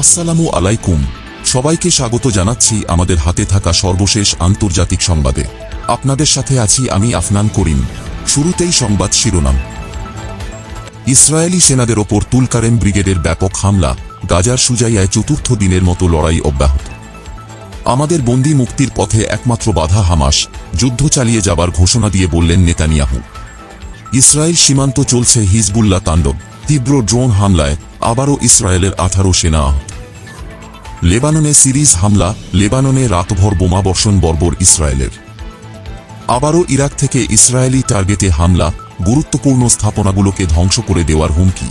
আসসালামু আলাইকুম। সবাইকে স্বাগত জানাচ্ছি আমাদের হাতে থাকা সর্বশেষ আন্তর্জাতিক সংবাদে। আপনাদের সাথে আছি আমি আফনান করিম। শুরুতেই সংবাদ শিরোনাম। ইসরায়েলি সেনাদের ওপর তুলকারেম ব্রিগেডের ব্যাপক হামলা, গাজার সুজাইয়ায় চতুর্থ দিনের মতো লড়াই অব্যাহত। আমাদের বন্দি মুক্তির পথে একমাত্র বাধা হামাস, যুদ্ধ চালিয়ে যাবার ঘোষণা দিয়ে বললেন নেতানিয়াহু। ইসরায়েল সীমান্ত চলছে হিজবুল্লাহ তাণ্ডব, তীব্র ড্রোন হামলায় আবারও ইসরায়েলের আঠারো সেনা আহত। লেবাননে সিরিজ হামলা, লেবাননে রাতভর বোমাবর্ষণ বর্বর ইসরায়েলের। আবারও ইরাক থেকে ইসরায়েলি টার্গেটে হামলা, গুরুত্বপূর্ণ স্থাপনাগুলোকে ধ্বংস করে দেওয়ার হুমকি।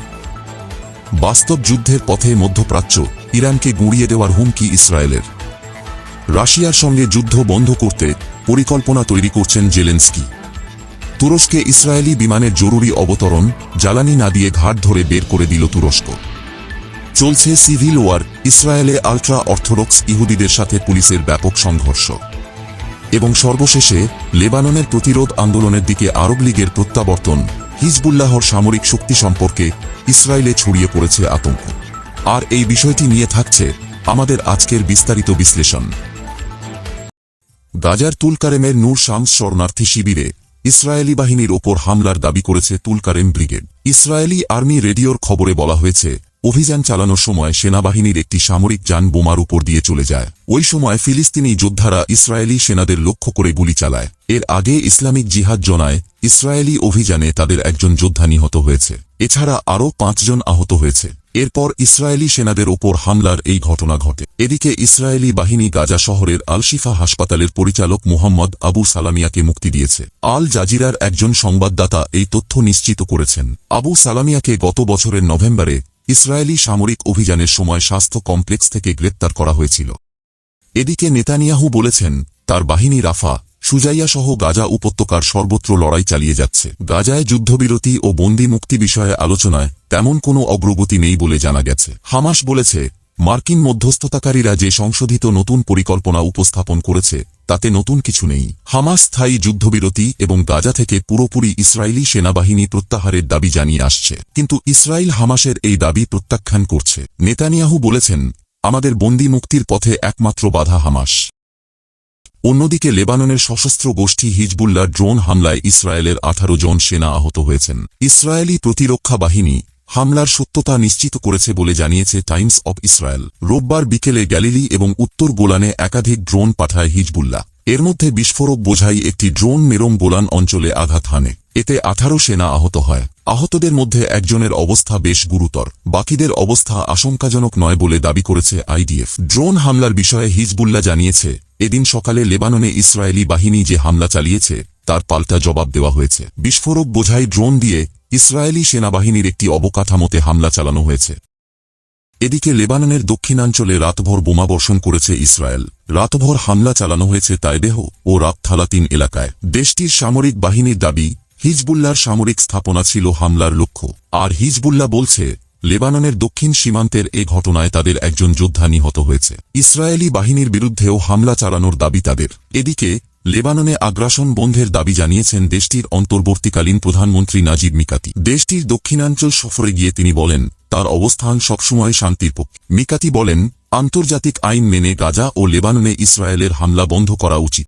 বাস্তব যুদ্ধের পথে মধ্যপ্রাচ্য, ইরানকে গুঁড়িয়ে দেওয়ার হুমকি ইসরায়েলের। রাশিয়ার সঙ্গে যুদ্ধ বন্ধ করতে পরিকল্পনা তৈরি করছেন জেলেন্সকি। তুরস্কে ইসরায়েলি বিমানের জরুরি অবতরণ, জ্বালানি না দিয়ে ঘাট ধরে বের করে দিল তুরস্ক। চলছে সিভিল ওয়ার, ইসরায়েলে আলট্রা অর্থোডক্স ইহুদিদের সাথে পুলিশের ব্যাপক সংঘর্ষ। এবং সর্বশেষে লেবাননের প্রতিরোধ আন্দোলনের দিকে আরব লীগের প্রত্যাবর্তন, হিজবুল্লাহর সামরিক শক্তি সম্পর্কে ইসরায়েলে ছড়িয়ে পড়েছে আতঙ্ক। আর এই বিষয়টি নিয়ে থাকছে আমাদের আজকের বিস্তারিত বিশ্লেষণ। গাজার তুলকারেমের নূর শামস শরণার্থী শিবিরে ইসরায়েলি বাহিনীর ওপর হামলার দাবি করেছে তুলকারেম ব্রিগেড। ইসরায়েলি আর্মি রেডিওর খবরে বলা হয়েছে অভিযান চালানোর সময় সেনাবাহিনীর একটি সামরিক যান বোমার উপর দিয়ে চলে যায়। ওই সময় ফিলিস্তিনি যোদ্ধারা ইসরায়েলি সেনাদের লক্ষ্য করে গুলি চালায়। এর আগে ইসলামিক জিহাদ জনায় ইসরায়েলি অভিযানে তাদের একজন যোদ্ধা নিহত হয়েছে। এছাড়া আরও পাঁচজন আহত হয়েছে। এরপর ইসরায়েলি সেনাদের ওপর হামলার এই ঘটনা ঘটে। এদিকে ইসরায়েলি বাহিনী গাজা শহরের আলশিফা হাসপাতালের পরিচালক মুহাম্মদ আবু সালামিয়াকে মুক্তি দিয়েছে। আল জাজিরার একজন সংবাদদাতা এই তথ্য নিশ্চিত করেছেন। আবু সালামিয়াকে গত বছরের নভেম্বরে ইসরায়েলি সামরিক অভিযানের সময় স্বাস্থ্য কমপ্লেক্স থেকে গ্রেপ্তার করা হয়েছিল। এদিকে নেতানিয়াহু বলেছেন, তার বাহিনী রাফা সুজাইয়া সহ গাজা উপত্যকার সর্বত্র লড়াই চালিয়ে যাচ্ছে। গাজায় যুদ্ধবিরতি ও বন্দি মুক্তি বিষয়ে আলোচনায় তেমন কোনো অগ্রগতি নেই বলে জানা গেছে। হামাস বলেছে মার্কিন মধ্যস্থতাকারীরা যে সংশোধিত নতুন পরিকল্পনা উপস্থাপন করেছে, তাতে নতুন কিছু নেই। হামাস স্থায়ী যুদ্ধবিরতি এবং গাজা থেকে পুরোপুরি ইসরায়েলি সেনাবাহিনী প্রত্যাহারের দাবি জানিয়ে আসছে। কিন্তু ইসরায়েল হামাসের এই দাবি প্রত্যাখ্যান করছে। নেতানিয়াহু বলেছেন, আমাদের বন্দি মুক্তির পথে একমাত্র বাধা হামাস। অন্যদিকে লেবাননের সশস্ত্র গোষ্ঠী হিজবুল্লার ড্রোন হামলায় ইসরায়েলের আঠারো জন সেনা আহত হয়েছেন। ইসরায়েলি প্রতিরক্ষা বাহিনী হামলার সত্যতা নিশ্চিত করেছে বলে জানিয়েছে টাইমস অব ইসরায়েল। রোববার বিকেলে গ্যালিলি এবং উত্তর গোলানে একাধিক ড্রোন পাঠায় হিজবুল্লাহ। এর মধ্যে বিস্ফোরক বোঝাই একটি ড্রোন মেরম গোলান অঞ্চলে আঘাত হানে। এতে আঠারো সেনা আহত হয়। আহতদের মধ্যে একজনের অবস্থা বেশ গুরুতর। বাকিদের অবস্থা আশঙ্কাজনক নয় বলে দাবি করেছে আইডিএফ। ড্রোন হামলার বিষয়ে হিজবুল্লাহ জানিয়েছে, এদিন সকালে লেবাননে ইসরায়েলি বাহিনী যে হামলা চালিয়েছে তার পাল্টা জবাব দেওয়া হয়েছে। বিস্ফোরক বোঝাই ড্রোন দিয়ে ইসরায়েলি সেনাবাহিনীর একটি অবকাঠামোতে হামলা চালানো হয়েছে। এদিকে লেবাননের দক্ষিণাঞ্চলে রাতভর বোমাবর্ষণ করেছে ইসরায়েল। রাতভর হামলা চালানো হয়েছে তাইদেহ ও রাতথালাতিন এলাকায়। দেশটির সামরিক বাহিনীর দাবি হিজবুল্লার সামরিক স্থাপনা ছিল হামলার লক্ষ্য। আর হিজবুল্লাহ বলছে, লেবাননের দক্ষিণ সীমান্তের এ ঘটনায় তাদের একজন যোদ্ধা নিহত হয়েছে। ইসরায়েলি বাহিনীর বিরুদ্ধেও হামলা চালানোর দাবি তাদের। এদিকে লেবাননে আগ্রাসন বন্ধের দাবি জানিয়েছেন দেশটির অন্তর্বর্তীকালীন প্রধানমন্ত্রী নাজিব মিকাতি। দেশটির দক্ষিণাঞ্চল সফরে গিয়ে তিনি বলেন, তার অবস্থান সবসময় শান্তির পক্ষে। মিকাতি বলেন, আন্তর্জাতিক আইন মেনে গাজা ও লেবাননে ইসরায়েলের হামলা বন্ধ করা উচিত।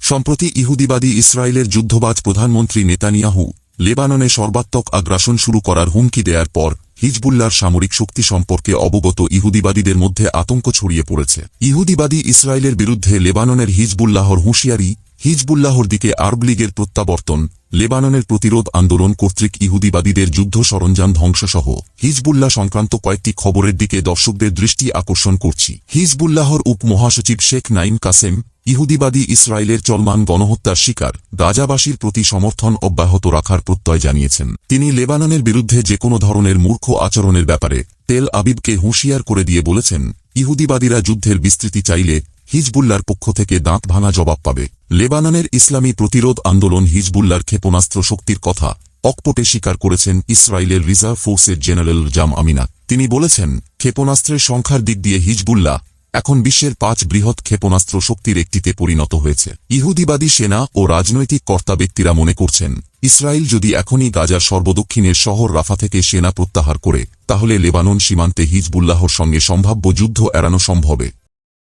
সম্প্রতি ইহুদিবাদী ইসরায়েলের যুদ্ধবাজ প্রধানমন্ত্রী নেতানিয়াহু লেবাননে সর্বাত্মক আগ্রাসন শুরু করার হুমকি দেয়ার পর হিজবুল্লার সামরিক শক্তি সম্পর্কে অবগত ইহুদিবাদীদের মধ্যে আতঙ্ক ছড়িয়ে পড়েছে। ইহুদিবাদী ইসরায়েলের বিরুদ্ধে লেবাননের হিজবুল্লাহর হুঁশিয়ারি, হিজবুল্লাহর দিকে আরব লীগের প্রত্যাবর্তন, লেবাননের প্রতিরোধ আন্দোলন কর্তৃক ইহুদিবাদীদের যুদ্ধ সরঞ্জাম ধ্বংসসহ হিজবুল্লাহ সংক্রান্ত কয়েকটি খবরের দিকে দর্শকদের দৃষ্টি আকর্ষণ করছি। হিজবুল্লাহর উপমহাসচিব শেখ নাইম কাসেম ইহুদিবাদী ইসরায়েলের চলমান গণহত্যার শিকার গাজাবাসীর প্রতি সমর্থন অব্যাহত রাখার প্রত্যয় জানিয়েছেন। তিনি লেবাননের বিরুদ্ধে যে কোনো ধরনের মূর্খ আচরণের ব্যাপারে তেল আবিবকে হুঁশিয়ার করে দিয়ে বলেছেন, ইহুদিবাদীরা যুদ্ধের বিস্তৃতি চাইলে হিজবুল্লার পক্ষ থেকে দাঁত ভাঙা জবাব পাবে। লেবাননের ইসলামী প্রতিরোধ আন্দোলন হিজবুল্লার ক্ষেপণাস্ত্র শক্তির কথা অকপটে স্বীকার করেছেন ইসরায়েলের রিজার্ভ ফোর্সের জেনারেল জাম আমিনা তিনি বলেছেন, ক্ষেপণাস্ত্রের সংখ্যার দিক দিয়ে হিজবুল্লাহ এখন বিশ্বের পাঁচ বৃহৎ ক্ষেপণাস্ত্র শক্তির একটিতে পরিণত হয়েছে। ইহুদিবাদী সেনা ও রাজনৈতিক কর্তা ব্যক্তিরা মনে করছেন, ইসরায়েল যদি এখনই গাজার সর্বদক্ষিণের শহর রাফা থেকে সেনা প্রত্যাহার করে, তাহলে লেবানন সীমান্তে হিজবুল্লাহর সঙ্গে সম্ভাব্য যুদ্ধ এড়ানো সম্ভবে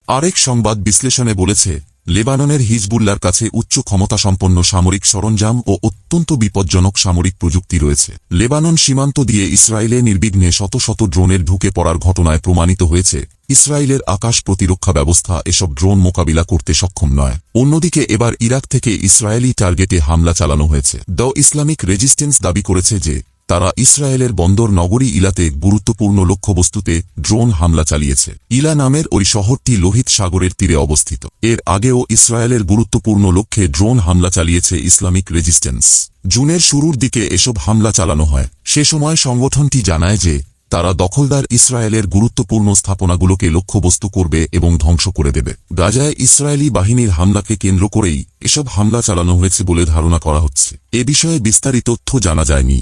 আরেক সংবাদ বিশ্লেষণে বলেছে লেবাননের হিজবুল্লার কাছে উচ্চ ক্ষমতাসম্পন্ন সামরিক সরঞ্জাম ও অত্যন্ত বিপজ্জনক সামরিক প্রযুক্তি রয়েছে। লেবানন সীমান্ত দিয়ে ইসরায়েলে নির্বিঘ্নে শত শত ড্রোনের ঢুকে পড়ার ঘটনায় প্রমাণিত হয়েছে, ইসরায়েলের আকাশ প্রতিরক্ষা ব্যবস্থা এসব ড্রোন মোকাবিলা করতে সক্ষম নয়। অন্যদিকে এবার ইরাক থেকে ইসরায়েলি টার্গেটে হামলা চালানো হয়েছে। দ্য ইসলামিক রেজিস্ট্যান্স দাবি করেছে যে তারা ইসরায়েলের বন্দর নগরী ইলাতে গুরুত্বপূর্ণ লক্ষ্যবস্তুতে ড্রোন হামলা চালিয়েছে। ইলা নামের ওই শহরটি লোহিত সাগরের তীরে অবস্থিত। এর আগেও ইসরায়েলের গুরুত্বপূর্ণ লক্ষ্যে ড্রোন হামলা চালিয়েছে ইসলামিক রেজিস্ট্যান্স। জুনের শুরুর দিকে এসব হামলা চালানো হয়। সে সময় সংগঠনটি জানায় যে, তারা দখলদার ইসরায়েলের গুরুত্বপূর্ণ স্থাপনাগুলোকে লক্ষ্যবস্তু করবে এবং ধ্বংস করে দেবে। গাজায় ইসরায়েলি বাহিনীর হামলাকে কেন্দ্র করেই এসব হামলা চালানো হয়েছে বলে ধারণা করা হচ্ছে। এ বিষয়ে বিস্তারিত তথ্য জানা যায়নি।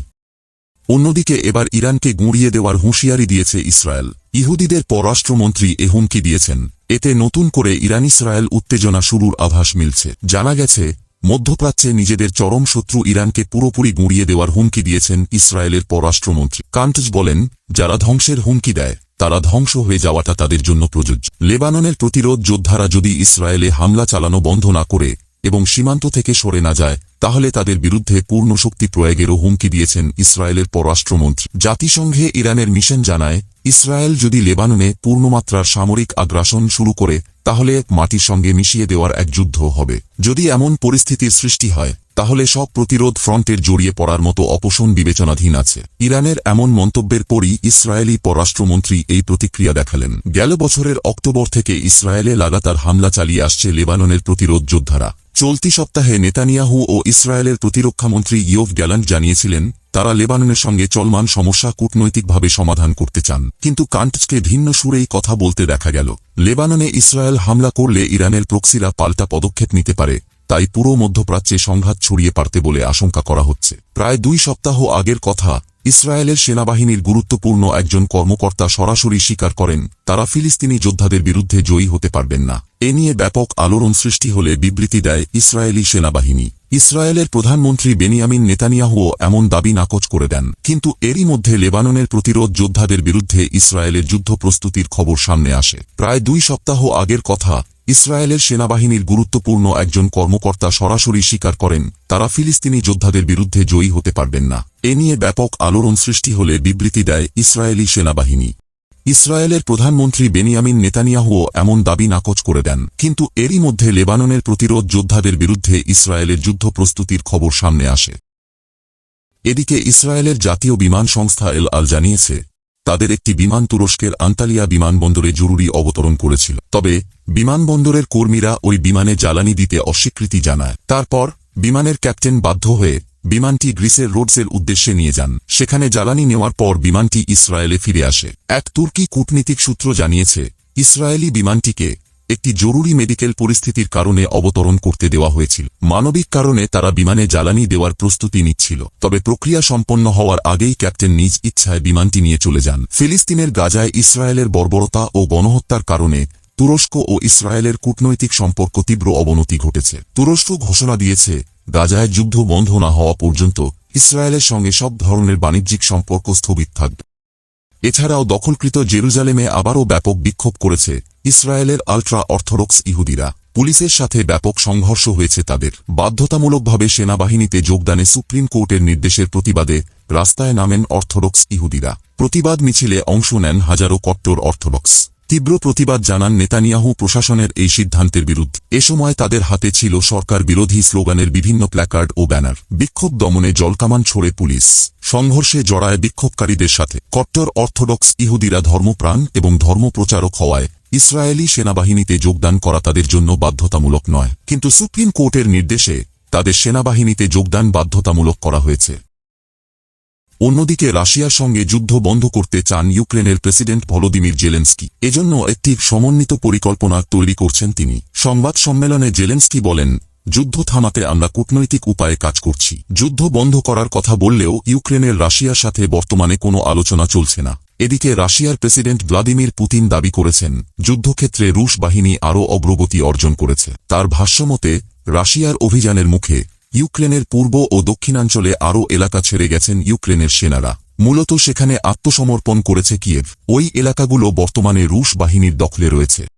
অন্যদিকে এবার ইরানকে গুঁড়িয়ে দেওয়ার হুঁশিয়ারি দিয়েছে ইসরায়েল। ইহুদিদের পররাষ্ট্রমন্ত্রী এ হুমকি দিয়েছেন। এতে নতুন করে ইরান ইসরায়েল উত্তেজনা শুরুর আভাস মিলছে। জানা গেছে, মধ্যপ্রাচ্যে নিজেদের চরম শত্রু ইরানকে পুরোপুরি গুঁড়িয়ে দেওয়ার হুমকি দিয়েছেন ইসরায়েলের পররাষ্ট্রমন্ত্রী। কান্টজ বলেন, যারা ধ্বংসের হুমকি দেয়, তারা ধ্বংস হয়ে যাওয়াটা তাদের জন্য প্রযোজ্য। লেবাননের প্রতিরোধ যোদ্ধারা যদি ইসরায়েলে হামলা চালানো বন্ধ না করে এবং সীমান্ত থেকে সরে না যায়, তাহলে তাদের বিরুদ্ধে পূর্ণ শক্তি প্রয়োগেরও হুমকি দিয়েছেন ইসরায়েলের পররাষ্ট্রমন্ত্রী। জাতিসংঘে ইরানের মিশন জানায়, ইসরায়েল যদি লেবাননে পূর্ণমাত্রার সামরিক আগ্রাসন শুরু করে, তাহলে মাটির সঙ্গে মিশিয়ে দেওয়ার এক যুদ্ধ হবে। যদি এমন পরিস্থিতির সৃষ্টি হয় তাহলে সব প্রতিরোধ ফ্রন্টের জড়িয়ে পড়ার মতো অপোষণ বিবেচনাধীন আছে। ইরানের এমন মন্তব্যের পরই ইসরায়েলি পররাষ্ট্রমন্ত্রী এই প্রতিক্রিয়া দেখালেন। গেল বছরের অক্টোবর থেকে ইসরায়েলে লাগাতার হামলা চালিয়ে আসছে লেবাননের প্রতিরোধ যোদ্ধারা। চলতি সপ্তাহে নেতানিয়াহু ও ইসরায়েলের প্রতিরক্ষামন্ত্রী ইয়োভ গ্যালান্ট জানিয়েছিলেন, তারা লেবাননের সঙ্গে চলমান সমস্যা কূটনৈতিকভাবে সমাধান করতে চান। কিন্তু কান্টসকে ভিন্ন সুরেই কথা বলতে দেখা গেল। লেবাননে ইসরায়েল হামলা করলে ইরানের প্রক্সিরা পাল্টা পদক্ষেপ নিতে পারে। তাই পুরো মধ্যপ্রাচ্যে সংঘাত ছড়িয়ে পারতে বলে আশঙ্কা করা হচ্ছে। প্রায় দুই সপ্তাহ আগের কথা, ইসরায়েলের সেনাবাহিনীর গুরুত্বপূর্ণ একজন কর্মকর্তা সরাসরি স্বীকার করেন, তারা ফিলিস্তিনি যোদ্ধাদের বিরুদ্ধে জয়ী হতে পারবেন না। এ নিয়ে ব্যাপক আলোড়ন সৃষ্টি হলে বিবৃতি দেয় ইসরায়েলি সেনাবাহিনী। ইসরায়েলের প্রধানমন্ত্রী বেনিয়ামিন নেতানিয়াহুও এমন দাবি নাকচ করে দেন। কিন্তু এরই মধ্যে লেবাননের প্রতিরোধ যোদ্ধাদের বিরুদ্ধে ইসরায়েলের যুদ্ধ প্রস্তুতির খবর সামনে আসে। প্রায় দুই সপ্তাহ আগের কথা ইসরায়েলের সেনাবাহিনীর গুরুত্বপূর্ণ একজন কর্মকর্তা সরাসরি স্বীকার করেন, তারা ফিলিস্তিনি যোদ্ধাদের বিরুদ্ধে জয়ী হতে পারবেন না। এ নিয়ে ব্যাপক আলোড়ন সৃষ্টি হলে বিবৃতি দেয় ইসরায়েলি সেনাবাহিনী। ইসরায়েলের প্রধানমন্ত্রী বেনিয়ামিন নেতানিয়াহুও এমন দাবি নাকচ করে দেন, কিন্তু এরই মধ্যে লেবাননের প্রতিরোধ যোদ্ধাদের বিরুদ্ধে ইসরায়েলের যুদ্ধ প্রস্তুতির খবর সামনে আসে। এদিকে ইসরায়েলের জাতীয় বিমান সংস্থা এল আল জানিয়েছে, তাদের একটি বিমান তুরস্কের আন্তালিয়া বিমানবন্দরে জরুরি অবতরণ করেছিল। তবে বিমানবন্দরের কর্মীরা ওই বিমানে জ্বালানি দিতে অস্বীকৃতি জানায়। তারপর, বিমানের ক্যাপ্টেন বাধ্য হয়ে বিমানটি গ্রিসের রোডসের উদ্দেশ্যে নিয়ে যান। সেখানে জ্বালানি নেওয়ার পর বিমানটি ইসরায়েলে ফিরে আসে। এক তুর্কি কূটনীতিক সূত্র জানিয়েছে, ইসরায়েলি বিমানটিকে একটি জরুরি মেডিকেল পরিস্থিতির কারণে অবতরণ করতে দেওয়া হয়েছিল। মানবিক কারণে তারা বিমানে জ্বালানি দেওয়ার প্রস্তুতি নিচ্ছিল, তবে প্রক্রিয়া সম্পন্ন হওয়ার আগেই ক্যাপ্টেন নিজ ইচ্ছায় বিমানটি নিয়ে চলে যান। ফিলিস্তিনের গাজায় ইসরায়েলের বর্বরতা ও গণহত্যার কারণে তুরস্ক ও ইসরায়েলের কূটনৈতিক সম্পর্ক তীব্র অবনতি ঘটেছে। তুরস্ক ঘোষণা দিয়েছে, গাজায় যুদ্ধ বন্ধ না হওয়া পর্যন্ত ইসরায়েলের সঙ্গে সব ধরনের বাণিজ্যিক সম্পর্ক স্থগিত থাকবে। এছাড়াও দখলকৃত জেরুজালেমে আবারও ব্যাপক বিক্ষোভ করেছে ইসরায়েলের আলট্রা অর্থোডক্স ইহুদিরা। পুলিশের সাথে ব্যাপক সংঘর্ষ হয়েছে তাদের। বাধ্যতামূলকভাবে সেনাবাহিনীতে যোগদানে সুপ্রিম কোর্টের নির্দেশের প্রতিবাদে রাস্তায় নামেন অর্থোডক্স ইহুদিরা। প্রতিবাদ মিছিলে অংশ নেন হাজারো কট্টর অর্থোডক্স। তীব্র প্রতিবাদ জানান নেতানিয়াহু প্রশাসনের এই সিদ্ধান্তের বিরুদ্ধে। এ সময় তাদের হাতে ছিল সরকার বিরোধী স্লোগানের বিভিন্ন প্ল্যাকার্ড ও ব্যানার। বিক্ষোভ দমনে জলকামান ছোড়ে পুলিশ। সংঘর্ষে জড়ায় বিক্ষোভকারীদের সাথে কট্টর অর্থোডক্স ইহুদিরা ধর্মপ্রাণ এবং ধর্মপ্রচারক হওয়ায় ইসরায়েলি সেনাবাহিনীতে যোগদান করা তাদের জন্য বাধ্যতামূলক নয়। কিন্তু সুপ্রিম কোর্টের নির্দেশে তাদের সেনাবাহিনীতে যোগদান বাধ্যতামূলক করা হয়েছে। অন্যদিকে রাশিয়ার সঙ্গে যুদ্ধ বন্ধ করতে চান ইউক্রেনের প্রেসিডেন্ট ভলোদিমির জেলেন্সকি। এজন্য একটি সমন্বিত পরিকল্পনা তৈরি করছেন তিনি। সংবাদ সম্মেলনে জেলেন্সকি বলেন, যুদ্ধ থামাতে আমরা কূটনৈতিক উপায়ে কাজ করছি। যুদ্ধ বন্ধ করার কথা বললেও ইউক্রেনের রাশিয়ার সাথে বর্তমানে কোনো আলোচনা চলছে না। এদিকে রাশিয়ার প্রেসিডেন্ট ভ্লাদিমির পুতিন দাবি করেছেন, যুদ্ধক্ষেত্রে রুশ বাহিনী আরও অগ্রগতি অর্জন করেছে। তার ভাষ্যমতে, রাশিয়ার অভিযানের মুখে ইউক্রেনের পূর্ব ও দক্ষিণাঞ্চলে আরও এলাকা ছেড়ে গেছেন ইউক্রেনের সেনারা। মূলত সেখানে আত্মসমর্পণ করেছে কিয়েভ। ওই এলাকাগুলো বর্তমানে রুশ বাহিনীর দখলে রয়েছে।